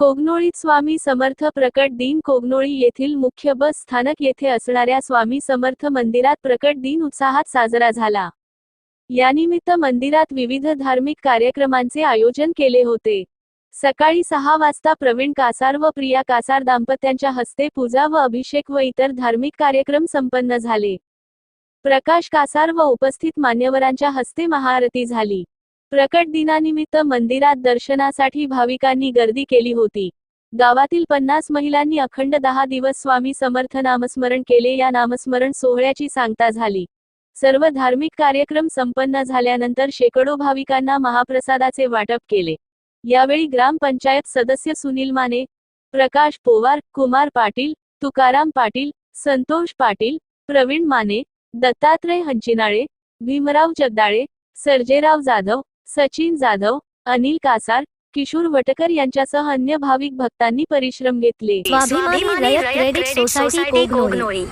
कोगनोळीत स्वामी समर्थ प्रकट दिन कोगनोळी येथील मुख्य बस स्थानक येथे असणाऱ्या स्वामी समर्थ मंदिरात प्रकट दिन उत्साहात साजरा झाला. यानिमित्त मंदिरात विविध धार्मिक कार्यक्रमांचे आयोजन केले होते. सकाळी सहा वाजता प्रवीण कासार व प्रिया कासार दाम्पत्यांच्या हस्ते पूजा व अभिषेक व इतर धार्मिक कार्यक्रम संपन्न झाले. प्रकाश कासार व उपस्थित मान्यवरांच्या हस्ते महाआरती झाली. प्रकट दिनानिमित्त मंदिरात दर्शनासाठी भाविकांनी गर्दी केली होती. गावातील पन्नास महिलांनी अखंड दहा दिवस स्वामी समर्थ नामस्मरण केले. या नामस्मरण सोहळ्याची सांगता झाली. सर्व धार्मिक कार्यक्रम संपन्न झाल्यानंतर शेकडो भाविकांना महाप्रसादाचे वाटप केले. यावेळी ग्रामपंचायत सदस्य सुनील माने प्रकाश पोवार कुमार पाटील तुकाराम पाटील संतोष पाटील प्रवीण माने दत्तात्रय हंचिनाळे भीमराव जगदाळे सर्जेराव जाधव सचिन जाधव अनिल कासार किशोर वटकर यांच्यासह अन्य भाविक भक्तांनी परिश्रम घेतले. स्वाभिमानी रयत क्रेडिट सोसायटी कोगनोळी.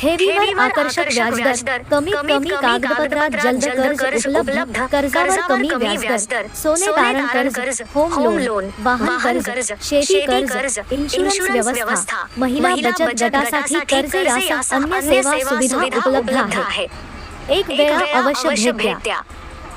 ठेवीवर आकर्षक व्याजदर. कमीत कमी कागदपत्रात जलद कर्ज उपलब्ध. कर्जावर कमी व्याजदर. सोने तारण कर्ज. होम लोन वाहन कर्ज. शेती कर्ज. इन्शुरन्स व्यवस्था. महिला बचत गटासाठी कर्ज यासह अन्य सेवा सुविधा उपलब्ध आहे एक वेळा अवश्य भेट द्या.